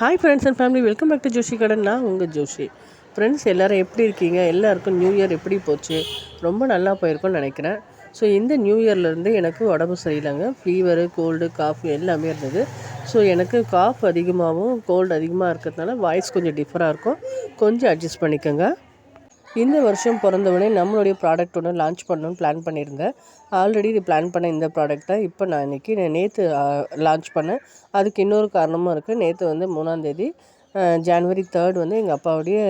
Hi friends and family welcome back to Joshi கடன் நான் உங்கள் ஜோஷி. ஃப்ரெண்ட்ஸ் எல்லோரும் எப்படி இருக்கீங்க? எல்லாருக்கும் நியூ இயர் எப்படி போச்சு? ரொம்ப நல்லா போயிருக்கும்னு நினைக்கிறேன். ஸோ இந்த நியூ இயர்லேருந்து எனக்கு உடம்பு சரியில்லைங்க. ஃபீவரு கோல்டு காஃப் எல்லாமே இருந்தது. ஸோ எனக்கு காஃப் அதிகமாகவும் கோல்டு அதிகமாக இருக்கிறதுனால வாய்ஸ் கொஞ்சம் டிஃபராக இருக்கும். கொஞ்சம் அட்ஜஸ்ட் பண்ணிக்கோங்க. இந்த வருஷம் பிறந்தவுடனே நம்மளுடைய ப்ராடக்ட் ஒன்று லான்ச் பண்ணணும்னு பிளான் பண்ணியிருந்தேன் ஆல்ரெடி இது பிளான் பண்ண இந்த ப்ராடக்ட் இப்போ நான் இன்றைக்கி நேற்று லான்ச் பண்ணேன். அதுக்கு இன்னொரு காரணமும் இருக்குது நேற்று வந்து மூணாந்தேதி ஜான்வரி தேர்ட் வந்து எங்கள் அப்பாவுடைய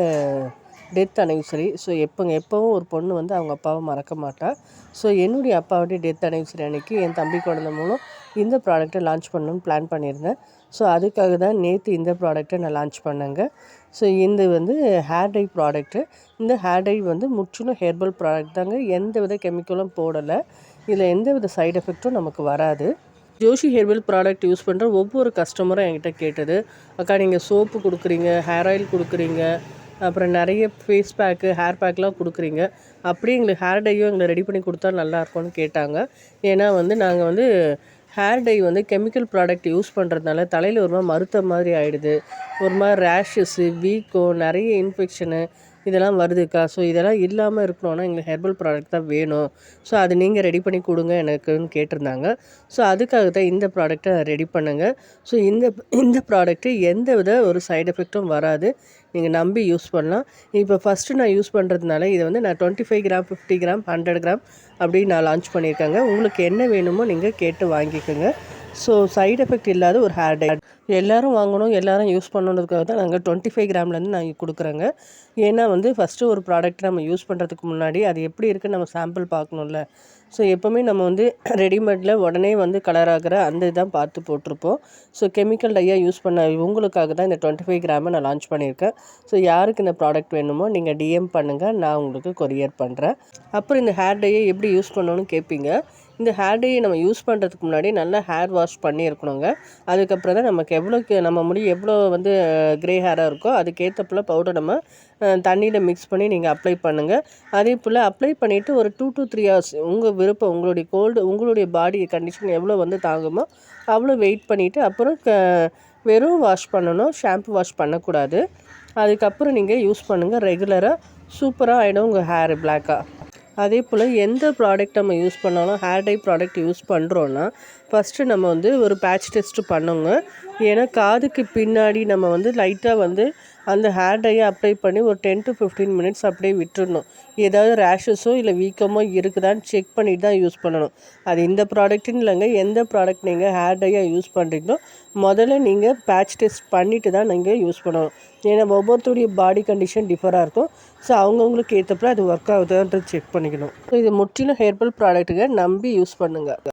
டெத் அனிவர்சரி ஸோ எப்போங்க எப்போவும் ஒரு பொண்ணு வந்து அவங்க அப்பாவை மறக்க மாட்டாள் ஸோ என்னுடைய அப்பாவுடைய டெத் அனிவர்சரி அன்றைக்கி என் தம்பி குழந்த மூலம் இந்த ப்ராடக்ட்டை லான்ச் பண்ணணும்னு பிளான் பண்ணியிருந்தேன். ஸோ அதுக்காக தான் நேற்று இந்த ப்ராடக்ட்டை நான் லான்ச் பண்ணேங்க. ஸோ இந்த வந்து ஹேர் டை ப்ராடக்ட்டு இந்த ஹேர் டை வந்து முற்றிலும் ஹெர்பல் ப்ராடக்ட் தாங்க. எந்த வித கெமிக்கலும் போடலை. இதில் எந்த வித சைடு எஃபெக்ட்டும் நமக்கு வராது. ஜோஷி ஹெர்பல் ப்ராடக்ட் யூஸ் பண்ணுற ஒவ்வொரு கஸ்டமரும் என்கிட்ட கேட்டது அக்கா நீங்கள் சோப்பு கொடுக்குறீங்க ஹேர் ஆயில் கொடுக்குறீங்க அப்புறம் நிறைய ஃபேஸ் பேக்கு ஹேர் பேக்லாம் கொடுக்குறீங்க. அப்படியே எங்களுக்கு ஹேர் டையும் எங்களை ரெடி பண்ணி கொடுத்தா நல்லாயிருக்கும்னு கேட்டாங்க. ஏன்னா வந்து நாங்கள் வந்து ஹேர் டை வந்து கெமிக்கல் ப்ராடக்ட் யூஸ் பண்ணுறதுனால தலையில் ஒரு மாதிரி மருத்த மாதிரி ஆகிடுது ஒரு மாதிரி ரேஷஸ்ஸு வீக்கம் நிறைய இன்ஃபெக்ஷனு இதெல்லாம் வருதுக்கா. ஸோ இதெல்லாம் இல்லாமல் இருக்கணும்னா எங்களுக்கு ஹெர்பல் ப்ராடக்ட் தான் வேணும். ஸோ அது நீங்கள் ரெடி பண்ணி கொடுங்க எனக்குன்னு கேட்டிருந்தாங்க. ஸோ அதுக்காக தான் இந்த ப்ராடக்ட்டை ரெடி பண்ணுங்க. ஸோ இந்த இந்த ப்ராடக்ட்டு எந்த வித ஒரு சைடு எஃபெக்ட்டும் வராது. நீங்கள் நம்பி யூஸ் பண்ணலாம். இப்போ ஃபஸ்ட்டு நான் யூஸ் பண்ணுறதுனால இதை வந்து நான் twenty five gram fifty gram hundred gram அப்படின்னு நான் லான்ச் பண்ணியிருக்கேங்க. உங்களுக்கு என்ன வேணுமோ நீங்கள் கேட்டு வாங்கிக்கோங்க. ஸோ சைடு எஃபெக்ட் இல்லாத ஒரு ஹேர் டை எல்லோரும் வாங்கணும் எல்லோரும் யூஸ் பண்ணணுன்றதுக்காக தான் நாங்கள் டுவெண்ட்டி ஃபைவ் கிராம்லேருந்து நாங்கள் கொடுக்குறோங்க. ஏன்னா வந்து ஃபஸ்ட்டு ஒரு ப்ராடக்ட் நம்ம யூஸ் பண்ணுறதுக்கு முன்னாடி அது எப்படி இருக்குன்னு நம்ம சாம்பிள் பார்க்கணும்ல. ஸோ எப்போவுமே நம்ம வந்து ரெடிமேடில் உடனே வந்து கலர் ஆகிற அந்த இதான் பார்த்து போட்டிருப்போம். ஸோ கெமிக்கல் டையாக யூஸ் பண்ண உங்களுக்காக தான் இந்த டுவெண்ட்டி ஃபைவ் கிராமை நான் லான்ச் பண்ணியிருக்கேன். ஸோ யாருக்கு இந்த ப்ராடக்ட் வேணுமோ நீங்கள் டிஎம் பண்ணுங்கள் நான் உங்களுக்கு கொரியர் பண்ணுறேன் அப்புறம் இந்த ஹேர் டையை எப்படி யூஸ் பண்ணணும்னு கேட்பீங்க இந்த ஹேர் டையை நம்ம யூஸ் பண்ணுறதுக்கு முன்னாடி நல்லா ஹேர் வாஷ் பண்ணியிருக்கணுங்க. அதுக்கப்புறம் தான் நமக்கு எவ்வளோக்கு நம்ம முடி எவ்வளோ வந்து க்ரே ஹேராக இருக்கோ அதுக்கேற்றப்பில் பவுடர் நம்ம தண்ணியில் மிக்ஸ் பண்ணி நீங்கள் அப்ளை பண்ணுங்கள் அதே போல் அப்ளை பண்ணிவிட்டு ஒரு டூ டு த்ரீ ஹவர்ஸ் உங்கள் விருப்பம் உங்களுடைய கோல்டு உங்களுடைய பாடி கண்டிஷன் எவ்வளோ வந்து தாங்குமோ அவ்வளோ வெயிட் பண்ணிவிட்டு அப்புறம் க வெறும் வாஷ் பண்ணணும் ஷாம்பு வாஷ் பண்ணக்கூடாது. அதுக்கப்புறம் நீங்கள் யூஸ் பண்ணுங்கள் ரெகுலராக சூப்பராக ஆகிடும் உங்கள் ஹேர் பிளாக்காக அதே போல் எந்த ப்ராடக்ட் நம்ம யூஸ் பண்ணாலும் ஹேர் டை ப்ராடக்ட் யூஸ் பண்ணுறோன்னா ஃபஸ்ட்டு நம்ம வந்து ஒரு பேட்ச் டெஸ்ட்டு பண்ணுங்க. ஏன்னா காதுக்கு பின்னாடி நம்ம வந்து லைட்டாக வந்து அந்த ஹேர் டையை அப்ளை பண்ணி ஒரு டென் டு ஃபிஃப்டீன் மினிட்ஸ் அப்படியே விட்டுடணும் ஏதாவது ரேஷஸோ இல்லை வீக்கமோ இருக்குதான்னு செக் பண்ணிட்டு தான் யூஸ் பண்ணணும். அது இந்த ப்ராடக்ட்டுன்னு இல்லைங்க எந்த ப்ராடக்ட் நீங்கள் ஹேர் டையாக யூஸ் பண்ணுறீங்களோ முதல்ல நீங்கள் பேட்ச் டெஸ்ட் பண்ணிவிட்டு தான் நீங்கள் யூஸ் பண்ணணும். ஏன்னா ஒவ்வொருத்தருடைய பாடி கண்டிஷன் டிஃபராக இருக்கும். ஸோ அவங்கவுங்களுக்கு ஏற்றப்பல அது ஒர்க் ஆகுதுன்றது செக் பண்ணி பண்ணிக்கணும். இது முற்றிலும் ஹெர்பல் ப்ராடக்ட்டுங்க நம்பி யூஸ் பண்ணுங்கள்